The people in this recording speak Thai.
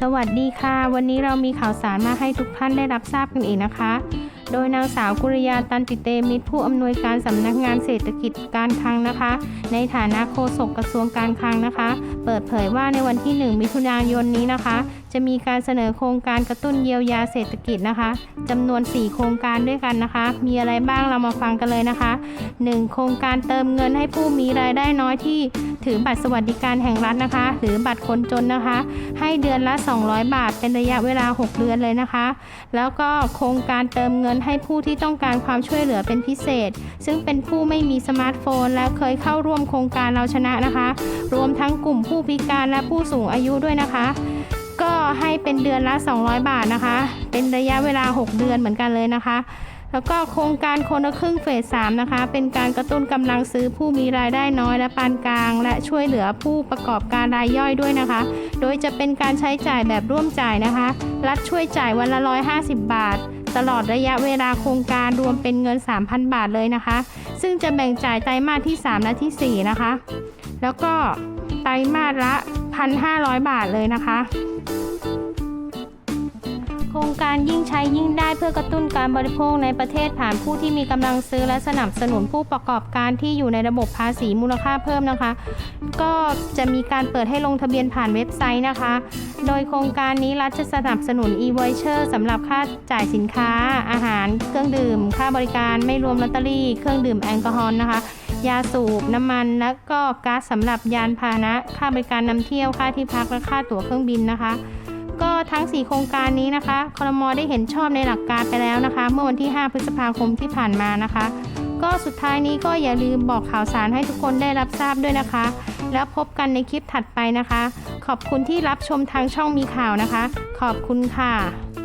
สวัสดีค่ะ วันนี้เรามีข่าวสารมาให้ทุกท่านได้รับทราบกันอีกนะคะ โดยนางสาวกุริยาตันติเตมิตรผู้อำนวยการสำนักงานเศรษฐกิจการคลังนะคะ ในฐานะโฆษกกระทรวงการคลังนะคะ เปิดเผยว่าในวันที่ 1 มิถุนายนนี้นะคะ จะมีการเสนอโครงการกระตุ้นเยียวยาเศรษฐกิจนะคะจำนวน 4 โครงการด้วยกันนะคะ มีอะไรบ้างเรามาฟังกันเลยนะคะ 1. โครงการเติมเงินให้ผู้มีรายได้น้อยที่ถือบัตรสวัสดิการแห่งรัฐนะคะ หรือบัตรคนจนนะคะ ให้เดือนละ 200 บาท เป็นระยะเวลา 6 เดือนเลยนะคะ แล้วก็โครงการเติมเงินให้ผู้ที่ต้องการความช่วยเหลือเป็นพิเศษ ซึ่งเป็นผู้ไม่มีสมาร์ทโฟน และเคยเข้าร่วมโครงการเราชนะนะคะ รวมทั้งกลุ่มผู้พิการและผู้สูงอายุด้วยนะคะ ก็ให้เป็นเดือนละ 200 บาทนะคะ เป็นระยะเวลา 6 เดือนเหมือนกันเลยนะคะ แล้วก็โครงการคนละครึ่งเฟส3นะคะ เป็นการกระตุ้นกำลังซื้อผู้มีรายได้น้อยและปานกลาง และช่วยเหลือผู้ประกอบการรายย่อยด้วยนะคะ โดยจะเป็นการใช้จ่ายแบบร่วมจ่ายนะคะ รัฐช่วยจ่ายวันละ 150 บาท ตลอดระยะเวลาโครงการรวมเป็นเงิน 3,000 บาทเลยนะคะ ซึ่งจะแบ่งจ่ายไตรมาสที่ 3 และที่ 4 นะคะ แล้วก็ไตรมาสละ 1,500 บาทเลยนะคะ โครงการยิ่งใช้ยิ่งได้เพื่อกระตุ้นการบริโภคในประเทศผ่านผู้ที่มีกำลังซื้อและสนับสนุนผู้ประกอบการที่อยู่ในระบบภาษีมูลค่าเพิ่มนะคะ ก็จะมีการเปิดให้ลงทะเบียนผ่านเว็บไซต์นะคะ โดยโครงการนี้รัฐจะสนับสนุน e-voucher สำหรับค่าจ่ายสินค้า อาหาร เครื่องดื่ม ค่าบริการไม่รวมลอตเตอรี่ เครื่องดื่มแอลกอฮอล์นะคะ ยาสูบ น้ำมัน และก็ก๊าซสำหรับยานพาหนะ ค่าบริการนำเที่ยว ค่าที่พัก และค่าตั๋วเครื่องบินนะคะ ก็ทั้ง 4 โครงการนี้นะคะคลมได้เห็นชอบในหลักการไปแล้วนะคะ เมื่อวันที่ 5 พฤษภาคมที่ผ่านมานะคะ ก็สุดท้ายนี้ก็อย่าลืมบอกข่าวสารให้ทุกคนได้รับทราบด้วยนะคะ แล้วพบกันในคลิปถัดไปนะคะ ขอบคุณที่รับชมทางช่องมีข่าวนะคะ ขอบคุณค่ะ